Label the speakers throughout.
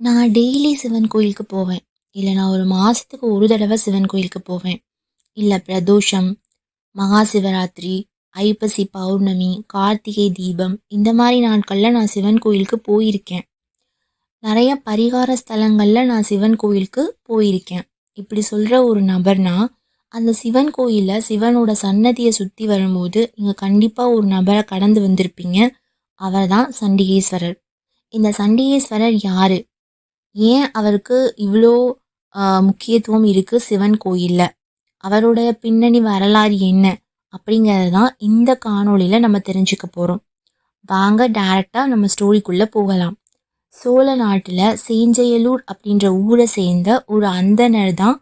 Speaker 1: நான் டெய்லி சிவன் கோயிலுக்கு போவேன். இல்லை நான் ஒரு மாதத்துக்கு ஒரு தடவை சிவன் கோயிலுக்கு போவேன். இல்லை பிரதோஷம், மகா சிவராத்திரி, ஐப்பசி பௌர்ணமி, கார்த்திகை தீபம் இந்த மாதிரி நாட்களில் நான் சிவன் கோயிலுக்கு போயிருக்கேன். நிறைய பரிகார ஸ்தலங்களில் நான் சிவன் கோயிலுக்கு போயிருக்கேன். இப்படி சொல்கிற ஒரு நபர்னா, அந்த சிவன் கோயிலில் சிவனோட சன்னதியை சுற்றி வரும்போது, நீங்கள் கண்டிப்பாக ஒரு நபரை கடந்து வந்திருப்பீங்க. அவர் தான் சண்டிகேஸ்வரர். இந்த சண்டிகேஸ்வரர் யாரு? ஏன் அவருக்கு இவ்வளோ முக்கியத்துவம் இருக்குது சிவன் கோயிலில் அவருடைய பின்னணி வரலாறு என்ன? அப்படிங்கிறது தான் இந்த காணொளியில் நம்ம தெரிஞ்சுக்க போகிறோம் வாங்க டேரெக்டாக நம்ம ஸ்டோரிக்குள்ளே போகலாம். சோழ நாட்டில் சேஞ்சையலூர் அப்படின்ற ஊரை சேர்ந்த ஒரு அந்தணர் தான்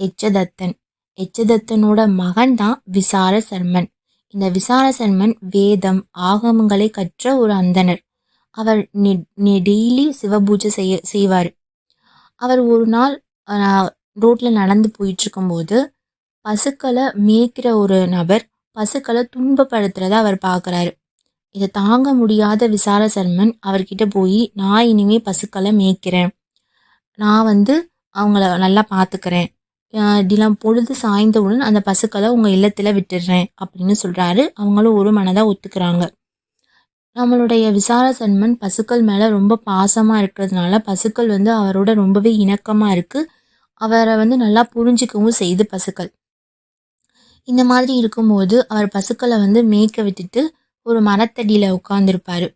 Speaker 1: எச்சதத்தன். எச்சதத்தனோட மகன் தான் விசார சர்மன். இந்த விசார சர்மன் வேதம், ஆகமங்களை கற்ற ஒரு அந்தணர். அவர் நெ நெ டெய்லி சிவபூஜை செய்ய செய்வார் அவர் ஒரு நாள் ரோட்டில் நடந்து நடந்து போயிட்டுருக்கும்போது, பசுக்களை மேய்க்கிற ஒரு நபர் பசுக்களை துன்பப்படுத்துறத அவர் பார்க்குறாரு. இதை தாங்க முடியாத விசார சர்மன் அவர்கிட்ட போய் "நான் இனிமே பசுக்களை மேய்க்கிறேன். நான் வந்து அவங்கள நல்லா பார்த்துக்கிறேன். அ தினம் பொழுது சாய்ந்தவுடன் அந்த பசுக்களை உங்கள் இல்லத்தில் விட்டுடுறேன்." அப்படின்னு சொல்கிறாரு அவங்களும் ஒரு மனதாக ஒத்துக்கிறாங்க. நம்மளுடைய விசார சர்மன் பசுக்கள் மேல ரொம்ப பாசமா இருக்கிறதுனால, பசுக்கள் வந்து அவரோட ரொம்பவே இணக்கமா இருக்கு. அவரை வந்து நல்லா புரிஞ்சுக்கவும் செய்யுது பசுக்கள். இந்த மாதிரி இருக்கும்போது, அவர் பசுக்களை வந்து மேய்க்க விட்டுட்டு, ஒரு மரத்தடியில உட்காந்துருப்பார்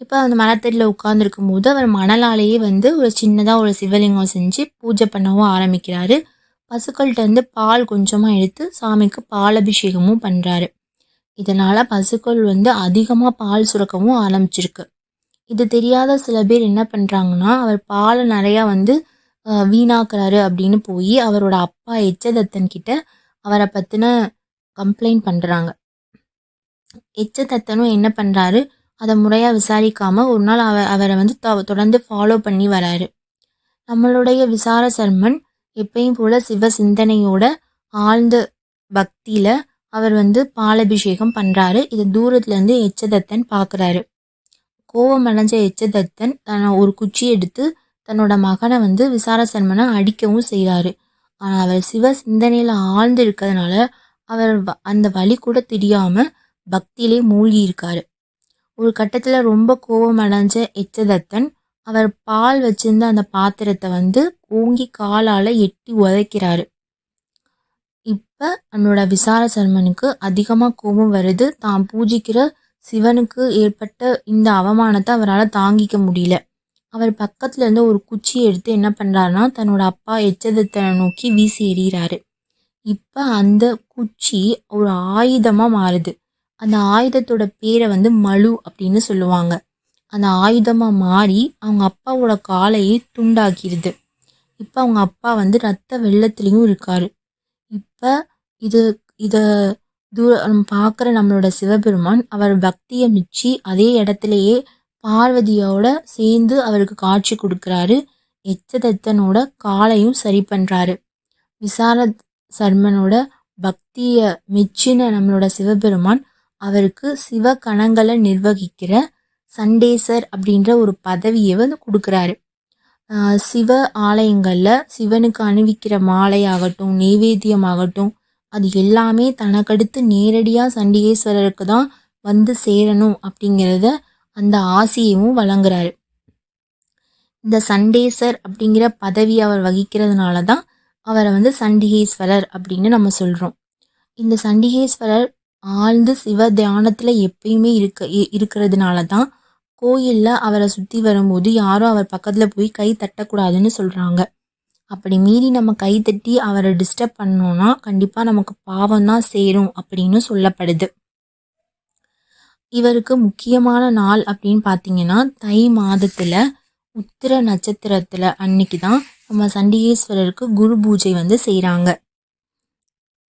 Speaker 1: இப்போ அந்த மரத்தடியில உட்கார்ந்திருக்கும்போது, அவர் மணலாலேயே வந்து ஒரு சின்னதாக ஒரு சிவலிங்கம் செஞ்சு பூஜை பண்ணவும் ஆரம்பிக்கிறாரு. பசுக்கள்கிட்ட வந்து பால் கொஞ்சமாக எடுத்து சாமிக்கு பால் அபிஷேகமும் பண்ணுறாரு இதனால் பசுக்கள் வந்து அதிகமாக பால் சுரக்கவும் ஆரம்பிச்சிருக்கு. இது தெரியாத சில பேர் என்ன பண்ணுறாங்கன்னா அவர் பாலை நிறையா வந்து வீணாக்குறாரு அப்படின்னு போய் அவரோட அப்பா எச்சதத்தன் கிட்ட அவரை பற்றின கம்ப்ளைண்ட் பண்ணுறாங்க எச்சதத்தனும் என்ன பண்ணுறாரு அதை முறையாக விசாரிக்காம ஒரு நாள் அவ அவரை வந்து தொடர்ந்து ஃபாலோ பண்ணி வராரு. நம்மளுடைய விசார சர்மன் எப்பயும் போல சிவ சிந்தனையோட ஆழ்ந்த பக்தியில் அவர் வந்து பாலபிஷேகம் பண்றாரு. இது தூரத்துல இருந்து எச்சதத்தன் பார்க்குறாரு. கோபம் அடைஞ்ச எச்சதத்தன் தன்னை ஒரு குச்சி எடுத்து தன்னோட மகனை வந்து விசாரசன்மனை அடிக்கவும் செய்கிறாரு ஆனால் அவர் சிவ சிந்தனையில் ஆழ்ந்து இருக்கிறதுனால, அவர் வ அந்த வழி கூட தெரியாமல் பக்தியிலே மூழ்கி இருக்காரு. ஒரு கட்டத்தில் ரொம்ப கோபம் அடைஞ்ச எச்சதத்தன், அவர் பால் வச்சிருந்த அந்த பாத்திரத்தை வந்து ஓங்கி காலால் எட்டி உதைக்கிறாரு. அப்போ நம்மளோட விசார சர்மனுக்கு அதிகமாக கோபம் வருது. தான் பூஜிக்கிற சிவனுக்கு ஏற்பட்ட இந்த அவமானத்தை அவரால் தாங்கிக்க முடியல. அவர் பக்கத்துல இருந்து ஒரு குச்சியை எடுத்து என்ன பண்ணுறாருன்னா தன்னோட அப்பா எச்சதத்தை நோக்கி வீசி எறிகிறாரு இப்போ அந்த குச்சி ஒரு ஆயுதமாக மாறுது. அந்த ஆயுதத்தோட பேரை வந்து மலு அப்படின்னு சொல்லுவாங்க. அந்த ஆயுதமாக மாறி அவங்க அப்பாவோட காலையே துண்டாக்கிடுது இப்போ அவங்க அப்பா வந்து ரத்த வெள்ளத்துலேயும் இருக்காரு. இப்போ இது இத தூர பார்க்குற நம்மளோட சிவபெருமான் அவர் பக்திய மெச்சி அதே இடத்திலேயே பார்வதியோட சேர்ந்து அவருக்கு காட்சி கொடுக்குறாரு எச்சதத்தனோட காலையும் சரி பண்றாரு. விசாரத் சர்மனோட பக்திய மெச்சின நம்மளோட சிவபெருமான், அவருக்கு சிவ கணங்களை நிர்வகிக்கிற சண்டேசர் அப்படின்ற ஒரு பதவியை வந்து கொடுக்குறாரு சிவ ஆலயங்களில் சிவனுக்கு அணிவிக்கிற மாலையாகட்டும், நெய்வேத்தியமாகட்டும், அது எல்லாமே தனக்கடுத்து நேரடியாக சண்டிகேஸ்வரருக்கு தான் வந்து சேரணும் அப்படிங்கிறத அந்த ஆசையவும் வழங்குறாரு. இந்த சண்டேசர் அப்படிங்கிற பதவி அவர் வகிக்கிறதுனால தான், அவரை வந்து சண்டிகேஸ்வரர் அப்படின்னு நம்ம சொல்கிறோம் இந்த சண்டிகேஸ்வரர் ஆழ்ந்து சிவ தியானத்தில் எப்பயுமே இருக்க இ இருக்கிறதுனால தான், கோயிலில் அவரை சுற்றி வரும்போது யாரும் அவர் பக்கத்தில் போய் கை தட்டக்கூடாதுன்னு சொல்கிறாங்க அப்படி மீறி நம்ம கை தட்டி டிஸ்டர்ப் பண்ணோம்னா, கண்டிப்பாக நமக்கு பாவம் தான் சேரும் அப்படின்னு சொல்லப்படுது. இவருக்கு முக்கியமான நாள் அப்படின்னு பார்த்தீங்கன்னா, தை மாதத்தில் உத்திர நட்சத்திரத்தில் அன்னைக்கு தான் நம்ம சண்டிகேஸ்வரருக்கு குரு பூஜை வந்து செய்கிறாங்க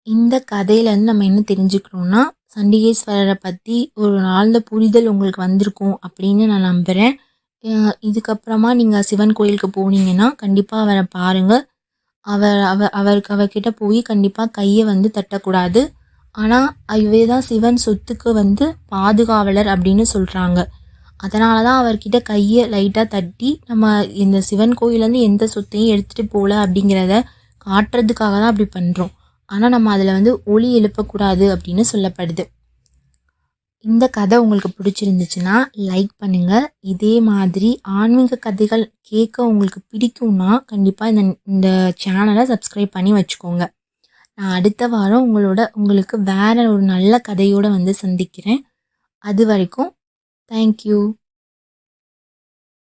Speaker 1: இந்த கதையிலேருந்து நம்ம என்ன தெரிஞ்சுக்கிறோம்னா, சண்டிகேஸ்வரரை பற்றி ஒரு ஆழ்ந்த புரிதல் உங்களுக்கு வந்திருக்கும் அப்படின்னு நான் நம்புகிறேன் இதுக்கப்புறமா நீங்கள் சிவன் கோயிலுக்கு போனீங்கன்னா, கண்டிப்பாக அவரை பாருங்கள் அவர் அவ அவருக்கு அவர்கிட்ட போய் கண்டிப்பாக கையை வந்து தட்டக்கூடாது. ஆனால் இவே தான் சிவன் சொத்துக்கு வந்து பாதுகாவலர் அப்படின்னு சொல்கிறாங்க அதனால தான் அவர்கிட்ட கையை லைட்டாக தட்டி நம்ம இந்த சிவன் கோயிலேருந்து எந்த சொத்தையும் எடுத்துகிட்டு போகல அப்படிங்கிறத காட்டுறதுக்காக தான் அப்படி பண்ணுறோம் ஆனால் நம்ம அதில் வந்து ஒளி எழுப்பக்கூடாது அப்படின்னு சொல்லப்படுது. இந்த கதை உங்களுக்கு பிடிச்சிருந்துச்சுன்னா லைக் பண்ணுங்கள் இதே மாதிரி ஆன்மீக கதைகள் கேட்க உங்களுக்கு பிடிக்கும்னா கண்டிப்பாக இந்த இந்த சேனலை சப்ஸ்கிரைப் பண்ணி வச்சுக்கோங்க. நான் அடுத்த வாரம் உங்களோட உங்களுக்கு வேற ஒரு நல்ல கதையோடு வந்து சந்திக்கிறேன். அது வரைக்கும் தேங்க்யூ